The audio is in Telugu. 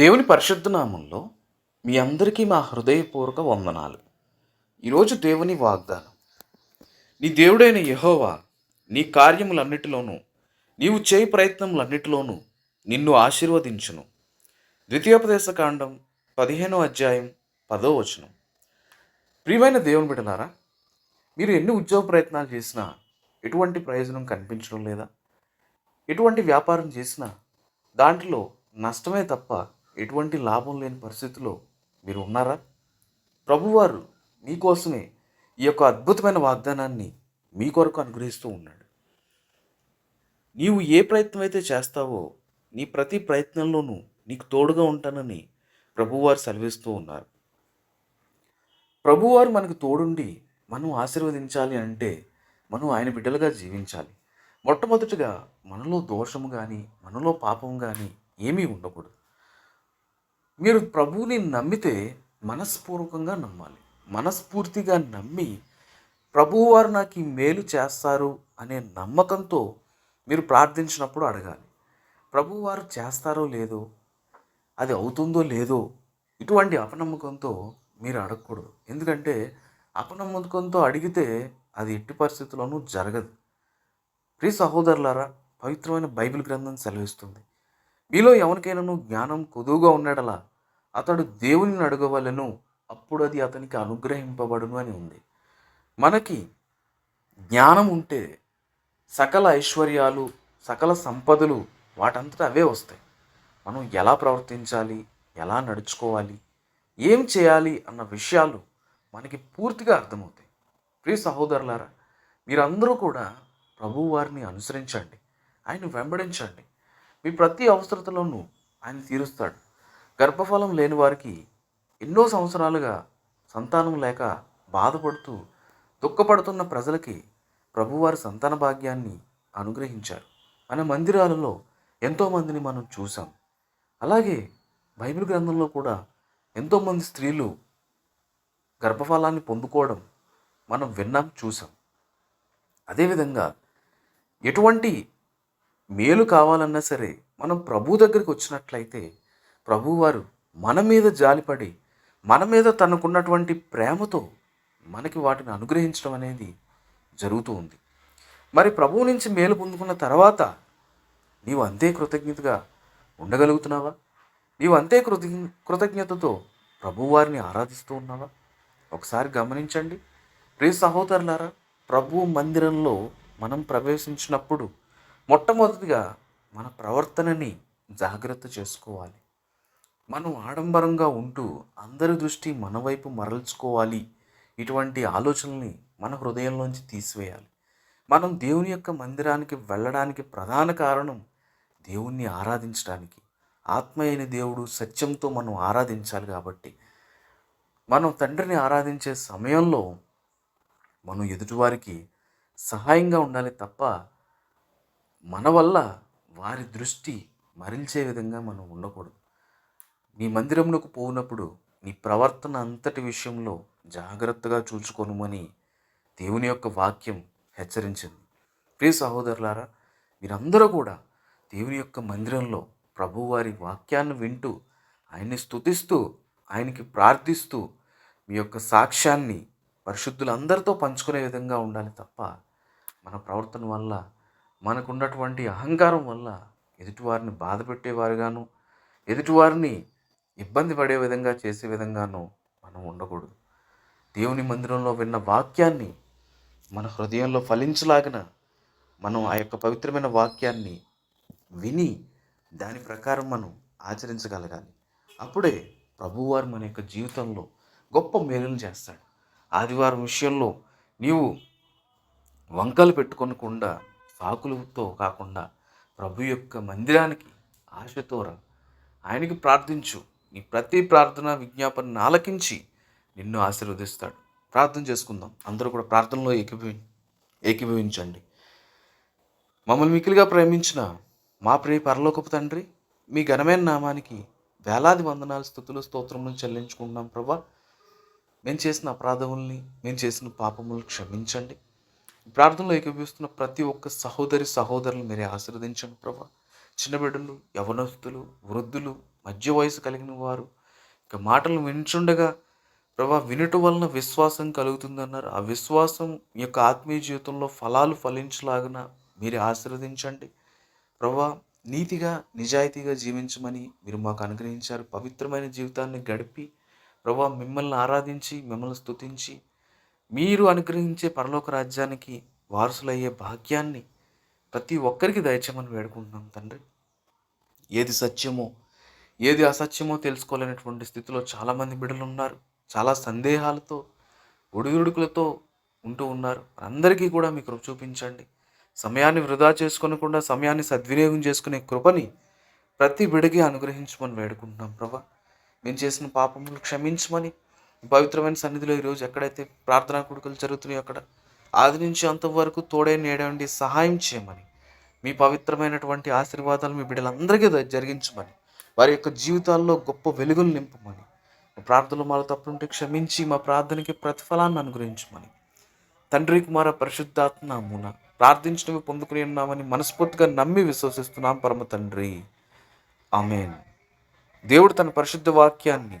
దేవుని పరిశుద్ధ నామంలో మీ అందరికీ మా హృదయపూర్వక వందనాలు. ఈరోజు దేవుని వాగ్దానం. నీ దేవుడైన యహోవా నీ కార్యములన్నిటిలోనూ నీవు చేయి ప్రయత్నములన్నిటిలోనూ నిన్ను ఆశీర్వదించును. ద్వితీయోపదేశ కాండం పదిహేనో అధ్యాయం పదో వచనం. ప్రియమైన దేవుని బిడ్డలారా మీరు ఎన్ని ఉద్యోగ ప్రయత్నాలు చేసినా ఎటువంటి ప్రయోజనం కనిపించడం లేదా? ఎటువంటి వ్యాపారం చేసినా దాంట్లో నష్టమే తప్ప ఎటువంటి లాభం లేని పరిస్థితిలో మీరు ఉన్నారా? ప్రభువారు మీకోసమే ఈ యొక్క అద్భుతమైన వాగ్దానాన్ని మీ కొరకు అనుగ్రహిస్తూ ఉన్నాడు. నీవు ఏ ప్రయత్నం అయితే చేస్తావో నీ ప్రతి ప్రయత్నంలోనూ నీకు తోడుగా ఉంటానని ప్రభువారు సెలవిస్తూ ఉన్నారు. ప్రభువారు మనకు తోడుండి మనం ఆశీర్వదించాలి అంటే మనం ఆయన బిడ్డలుగా జీవించాలి. మొట్టమొదటిగా మనలో దోషము కానీ మనలో పాపం కానీ ఏమీ ఉండకూడదు. మీరు ప్రభువుని నమ్మితే మనస్పూర్వకంగా నమ్మాలి. మనస్ఫూర్తిగా నమ్మి ప్రభువారు నాకు ఈ మేలు చేస్తారు అనే నమ్మకంతో మీరు ప్రార్థించినప్పుడు అడగాలి. ప్రభువారు చేస్తారో లేదో అది అవుతుందో లేదో ఇటువంటి అపనమ్మకంతో మీరు అడగకూడదు. ఎందుకంటే అపనమ్మకంతో అడిగితే అది ఎట్టి పరిస్థితుల్లోనూ జరగదు. ప్రియ సహోదరులారా పవిత్రమైన బైబిల్ గ్రంథం సెలవిస్తుంది. మీలో ఎవరికైనాను జ్ఞానం కొదువుగా ఉన్నాడలా అతడు దేవుని అడగవలను అప్పుడు అది అతనికి అనుగ్రహింపబడును అని ఉంది. మనకి జ్ఞానం ఉంటే సకల ఐశ్వర్యాలు సకల సంపదలు వాటంతటా అవే వస్తాయి. మనం ఎలా ప్రవర్తించాలి ఎలా నడుచుకోవాలి ఏం చేయాలి అన్న విషయాలు మనకి పూర్తిగా అర్థమవుతాయి. ప్రియ సహోదరులారా మీరందరూ కూడా ప్రభువు వారిని అనుసరించండి ఆయన వెంబడించండి. మీ ప్రతి అవసరతలోనూ ఆయన తీరుస్తాడు. గర్భఫలం లేని వారికి ఎన్నో సంవత్సరాలుగా సంతానం లేక బాధపడుతూ దుఃఖపడుతున్న ప్రజలకి ప్రభువారి సంతాన భాగ్యాన్ని అనుగ్రహించారు. మన మందిరాలలో ఎంతోమందిని మనం చూసాం అలాగే బైబిల్ గ్రంథంలో కూడా ఎంతోమంది స్త్రీలు గర్భఫలాన్ని పొందుకోవడం మనం విన్నాం చూసాం అదేవిధంగా ఎటువంటి మేలు కావాలన్నా సరే మనం ప్రభు దగ్గరికి వచ్చినట్లయితే ప్రభువారు మన మీద జాలిపడి మన మీద తనకున్నటువంటి ప్రేమతో మనకి వాటిని అనుగ్రహించడం అనేది జరుగుతూ ఉంది. మరి ప్రభువు నుంచి మేలు పొందుకున్న తర్వాత నీవు అంతే కృతజ్ఞతగా ఉండగలుగుతున్నావా? నీవు అంతే కృతజ్ఞ కృతజ్ఞతతో ప్రభువారిని ఆరాధిస్తూ ఉన్నావా? ఒకసారి గమనించండి. ప్రియ సహోదరులారా ప్రభు మందిరంలో మనం ప్రవేశించినప్పుడు మొట్టమొదటిగా మన ప్రవర్తనని జాగ్రత్త చేసుకోవాలి. మనం ఆడంబరంగా ఉంటూ అందరి దృష్టి మన వైపు మరల్చుకోవాలి. ఇటువంటి ఆలోచనల్ని మన హృదయంలోంచి తీసివేయాలి. మనం దేవుని యొక్క మందిరానికి వెళ్ళడానికి ప్రధాన కారణం దేవుణ్ణి ఆరాధించడానికి. ఆత్మ అయిన దేవుడు సత్యంతో మనం ఆరాధించాలి కాబట్టి. మనం తండ్రిని ఆరాధించే సమయంలో మనం ఎదుటివారికి సహాయంగా ఉండాలి తప్ప మన వల్ల వారి దృష్టి మరల్చే విధంగా మనం ఉండకూడదు. నీ మందిరంలోకి పోయినప్పుడు నీ ప్రవర్తన అంతటి విషయంలో జాగ్రత్తగా చూచుకొనుమని దేవుని యొక్క వాక్యం హెచ్చరించింది. ప్రియ సహోదరులారా మీరందరూ కూడా దేవుని యొక్క మందిరంలో ప్రభువారి వాక్యాన్ని వింటూ ఆయన్ని స్తుతిస్తూ ఆయనకి ప్రార్థిస్తూ మీ యొక్క సాక్ష్యాన్ని పరిశుద్ధులందరితో పంచుకునే విధంగా ఉండాలి తప్ప మన ప్రవర్తన వల్ల మనకున్నటువంటి అహంకారం వల్ల ఎదుటివారిని బాధ పెట్టేవారుగాను ఎదుటివారిని ఇబ్బంది పడే విధంగా చేసే విధంగాను మనం ఉండకూడదు. దేవుని మందిరంలో విన్న వాక్యాన్ని మన హృదయంలో ఫలించలాగిన మనం ఆ యొక్క పవిత్రమైన వాక్యాన్ని విని దాని ప్రకారం మనం ఆచరించగలగాలి. అప్పుడే ప్రభువారు మన యొక్క జీవితంలో గొప్ప మేలును చేస్తాడు. ఆదివారం విషయంలో నీవు వంకలు పెట్టుకొనకుండా సాకులతో కాకుండా ప్రభు యొక్క మందిరానికి ఆశతో రా. ఆయనకి ప్రార్థించు. నీ ప్రతి ప్రార్థన విజ్ఞాపనను ఆలకించి నిన్ను ఆశీర్వదిస్తాడు. ప్రార్థన చేసుకుందాం. అందరూ కూడా ప్రార్థనలో ఏకీభవి ఏకీభవించండి. మమ్మల్ని మికిలిగా ప్రేమించిన మా ప్రియ పరలోకపు తండ్రి మీ ఘనమైన నామానికి వేలాది వందనాలు స్థుతులు స్తోత్రములను చెల్లించుకుంటున్నాం ప్రభా. మేము చేసిన అపరాధముల్ని మేము చేసిన పాపములు క్షమించండి. ప్రార్థనలో ఏకీభవిస్తున్న ప్రతి ఒక్క సహోదరి సహోదరులు మీరే ఆశీర్వదించండి ప్రభా. చిన్న బిడ్డలు యవనస్తులు వృద్ధులు మధ్య వయసు కలిగిన వారు ఇక మాటలు వింటుండగా ప్రభా వినుట వలన విశ్వాసం కలుగుతుందన్నారు. ఆ విశ్వాసం యొక్క ఆత్మీయ జీవితంలో ఫలాలు ఫలించలాగిన మీరు ఆశీర్వదించండి. ప్రభా నీతిగా నిజాయితీగా జీవించమని మీరు మాకు అనుగ్రహించారు. పవిత్రమైన జీవితాన్ని గడిపి ప్రభా మిమ్మల్ని ఆరాధించి మిమ్మల్ని స్తుతించి మీరు అనుగ్రహించే పరలోక రాజ్యానికి వారసులయ్యే భాగ్యాన్ని ప్రతి ఒక్కరికి దయచేయమని వేడుకుంటున్నాం తండ్రి. ఏది సత్యమో ఏది అసత్యమో తెలుసుకోలేనటువంటి స్థితిలో చాలామంది బిడ్డలు ఉన్నారు చాలా సందేహాలతో ఒడిదుడుకులతో ఉంటూ ఉన్నారు. అందరికీ కూడా మీ కృప చూపించండి. సమయాన్ని వృధా చేసుకోనకుండా సమయాన్ని సద్వినియోగం చేసుకునే కృపని ప్రతి బిడకి అనుగ్రహించమని వేడుకుంటున్నాం ప్రభా. మేము చేసిన పాపములు క్షమించమని పవిత్రమైన సన్నిధిలో ఈరోజు ఎక్కడైతే ప్రార్థనా కొడుకులు జరుగుతున్నాయో అక్కడ ఆది నుంచి అంతవరకు తోడే నేడండి సహాయం చేయమని మీ పవిత్రమైనటువంటి ఆశీర్వాదాలు మీ బిడ్డలందరికీ జరిగించమని వారి యొక్క జీవితాల్లో గొప్ప వెలుగులు నింపమని మా ప్రార్థనలు మాలో తప్పుంటే క్షమించి మా ప్రార్థనకి ప్రతిఫలాన్ని అనుగ్రహించమని తండ్రి కుమార పరిశుద్ధాత్మ ప్రార్థించినవి పొందుకుని ఉన్నామని మనస్ఫూర్తిగా నమ్మి విశ్వసిస్తున్నాం పరమ తండ్రి. ఆమెన్. దేవుడు తన పరిశుద్ధ వాక్యాన్ని